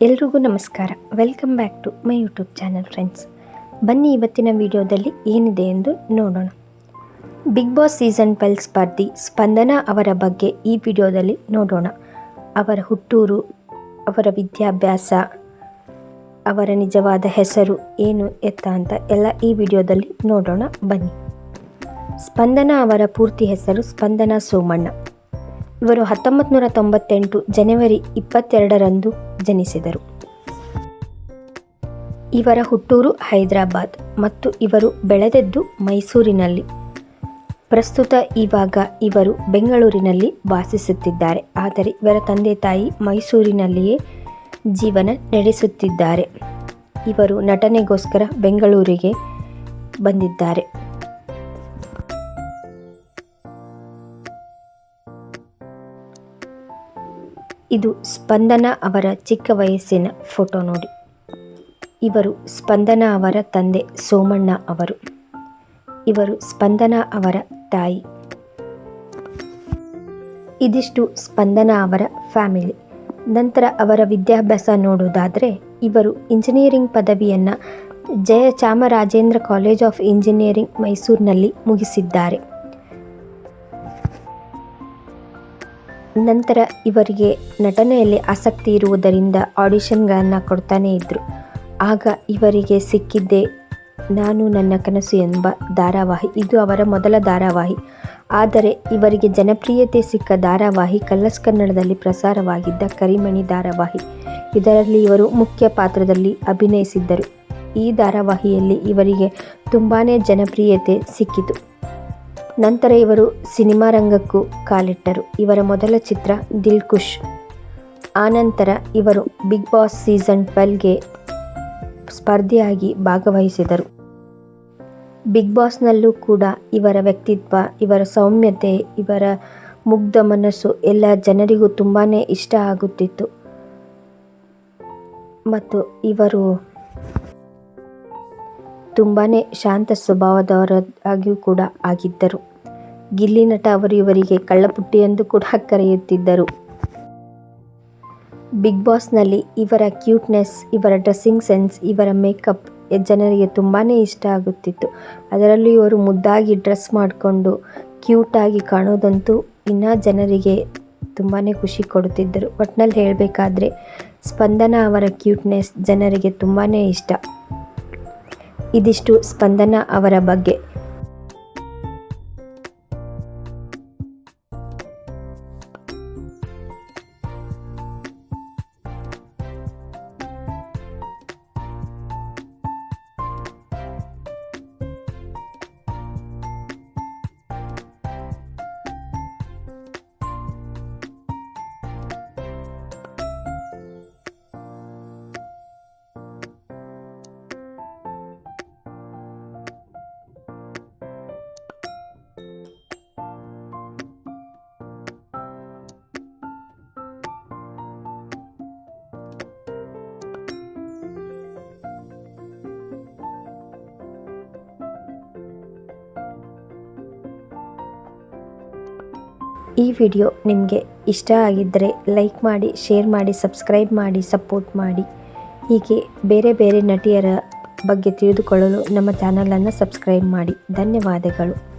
ಎಲ್ರಿಗೂ ನಮಸ್ಕಾರ. Welcome back to my YouTube channel friends ಬನ್ನಿ ಇವತ್ತಿನ ವಿಡಿಯೋದಲ್ಲಿ ಏನಿದೆ ಎಂದು ನೋಡೋಣ. ಬಿಗ್ ಬಾಸ್ ಸೀಸನ್ ಟ್ವೆಲ್ ಸ್ಪರ್ಧಿ ಸ್ಪಂದನಾ ಅವರ ಬಗ್ಗೆ ಈ ವಿಡಿಯೋದಲ್ಲಿ ನೋಡೋಣ. ಅವರ ಹುಟ್ಟೂರು, ಅವರ ವಿದ್ಯಾಭ್ಯಾಸ, ಅವರ ನಿಜವಾದ ಹೆಸರು, ಏನು, ಎತ್ತ ಅಂತ ಎಲ್ಲ ಈ ವಿಡಿಯೋದಲ್ಲಿ ನೋಡೋಣ. ಬನ್ನಿ. ಸ್ಪಂದನಾ ಅವರ ಪೂರ್ತಿ ಹೆಸರು ಸ್ಪಂದನಾ ಸೋಮಣ್ಣ. ಇವರು ಹತ್ತೊಂಬತ್ತು ನೂರ ತೊಂಬತ್ತೆಂಟು ಜನವರಿ ಇಪ್ಪತ್ತೆರಡರಂದು ಜನಿಸಿದರು. ಇವರ ಹುಟ್ಟೂರು ಹೈದರಾಬಾದ್ ಮತ್ತು ಇವರು ಬೆಳೆದದ್ದು ಮೈಸೂರಿನಲ್ಲಿ. ಪ್ರಸ್ತುತ ಇವಾಗ ಇವರು ಬೆಂಗಳೂರಿನಲ್ಲಿ ವಾಸಿಸುತ್ತಿದ್ದಾರೆ. ಆದರೆ ಇವರ ತಂದೆ ತಾಯಿ ಮೈಸೂರಿನಲ್ಲಿಯೇ ಜೀವನ ನಡೆಸುತ್ತಿದ್ದಾರೆ. ಇವರು ನಟನೆಗೋಸ್ಕರ ಬೆಂಗಳೂರಿಗೆ ಬಂದಿದ್ದಾರೆ. ಇದು ಸ್ಪಂದನ ಅವರ ಚಿಕ್ಕ ವಯಸ್ಸಿನ ಫೋಟೋ ನೋಡಿ. ಇವರು ಸ್ಪಂದನ ಅವರ ತಂದೆ ಸೋಮಣ್ಣ ಅವರು. ಇವರು ಸ್ಪಂದನ ಅವರ ತಾಯಿ. ಇದಿಷ್ಟು ಸ್ಪಂದನ ಅವರ ಫ್ಯಾಮಿಲಿ. ನಂತರ ಅವರ ವಿದ್ಯಾಭ್ಯಾಸ ನೋಡುವುದಾದರೆ, ಇವರು ಇಂಜಿನಿಯರಿಂಗ್ ಪದವಿಯನ್ನು Jaya Chamarajendra college of engineering ಮೈಸೂರಿನಲ್ಲಿ ಮುಗಿಸಿದ್ದಾರೆ. ನಂತರ ಇವರಿಗೆ ನಟನೆಯಲ್ಲಿ ಆಸಕ್ತಿ ಇರುವುದರಿಂದ ಆಡಿಷನ್ಗಳನ್ನು ಕೊಡ್ತಾನೇ ಇದ್ದರು ಆಗ ಇವರಿಗೆ ಸಿಕ್ಕಿದ್ದೆ, ನಾನು ನನ್ನ ಕನಸು ಎಂಬ ಧಾರಾವಾಹಿ. ಇದು ಅವರ ಮೊದಲ ಧಾರಾವಾಹಿ. ಆದರೆ ಇವರಿಗೆ ಜನಪ್ರಿಯತೆ ಸಿಕ್ಕ ಧಾರಾವಾಹಿ ಕಲ್ಲಸ್ ಕನ್ನಡದಲ್ಲಿ ಪ್ರಸಾರವಾಗಿದ್ದ ಕರಿಮಣಿ ಧಾರಾವಾಹಿ. ಇದರಲ್ಲಿ ಇವರು ಮುಖ್ಯ ಪಾತ್ರದಲ್ಲಿ ಅಭಿನಯಿಸಿದ್ದರು. ಈ ಧಾರಾವಾಹಿಯಲ್ಲಿ ಇವರಿಗೆ ತುಂಬಾ ಜನಪ್ರಿಯತೆ ಸಿಕ್ಕಿತು. ನಂತರ ಇವರು ಸಿನಿಮಾ ರಂಗಕ್ಕೂ ಕಾಲಿಟ್ಟರು. ಇವರ ಮೊದಲ ಚಿತ್ರ ದಿಲ್ ಖುಷ್ ಆನಂತರ ಇವರು ಬಿಗ್ ಬಾಸ್ ಸೀಸನ್ ಟ್ವೆಲ್ಗೆ ಸ್ಪರ್ಧಿಯಾಗಿ ಭಾಗವಹಿಸಿದರು. ಬಿಗ್ ಬಾಸ್ನಲ್ಲೂ ಕೂಡ ಇವರ ವ್ಯಕ್ತಿತ್ವ, ಇವರ ಸೌಮ್ಯತೆ, ಇವರ ಮುಗ್ಧ ಮನಸ್ಸು ಎಲ್ಲ ಜನರಿಗೂ ತುಂಬಾ ಇಷ್ಟ ಆಗುತ್ತಿತ್ತು. ಮತ್ತು ಇವರು ತುಂಬಾ ಶಾಂತ ಸ್ವಭಾವದವರಾಗಿಯೂ ಕೂಡ ಆಗಿದ್ದರು. ಗಿಲ್ಲಿ ನಟ ಅವರು ಇವರಿಗೆ ಕಳ್ಳಪುಟ್ಟಿ ಎಂದು ಕೂಡ ಕರೆಯುತ್ತಿದ್ದರು. ಬಿಗ್ ಬಾಸ್ನಲ್ಲಿ ಇವರ ಕ್ಯೂಟ್ನೆಸ್, ಇವರ ಡ್ರೆಸ್ಸಿಂಗ್ ಸೆನ್ಸ್, ಇವರ ಮೇಕಪ್ ಜನರಿಗೆ ತುಂಬಾ ಇಷ್ಟ ಆಗುತ್ತಿತ್ತು. ಅದರಲ್ಲೂ ಇವರು ಮುದ್ದಾಗಿ ಡ್ರೆಸ್ ಮಾಡಿಕೊಂಡು ಕ್ಯೂಟಾಗಿ ಕಾಣೋದಂತೂ ಇನ್ನೂ ಜನರಿಗೆ ತುಂಬಾ ಖುಷಿ ಕೊಡುತ್ತಿದ್ದರು. ಒಟ್ನಲ್ಲಿ ಹೇಳಬೇಕಾದ್ರೆ ಸ್ಪಂದನ ಅವರ ಕ್ಯೂಟ್ನೆಸ್ ಜನರಿಗೆ ತುಂಬಾ ಇಷ್ಟ. ಇದಿಷ್ಟು ಸ್ಪಂದನ ಅವರ ಬಗ್ಗೆ. ಈ ವಿಡಿಯೋ ನಿಮಗೆ ಇಷ್ಟ ಆಗಿದ್ದರೆ ಲೈಕ್ ಮಾಡಿ, ಶೇರ್ ಮಾಡಿ, ಸಬ್ಸ್ಕ್ರೈಬ್ ಮಾಡಿ, ಸಪೋರ್ಟ್ ಮಾಡಿ. ಹೀಗೆ ಬೇರೆ ಬೇರೆ ನಟಿಯರ ಬಗ್ಗೆ ತಿಳಿದುಕೊಳ್ಳಲು ನಮ್ಮ ಚಾನಲನ್ನು ಸಬ್ಸ್ಕ್ರೈಬ್ ಮಾಡಿ. ಧನ್ಯವಾದಗಳು.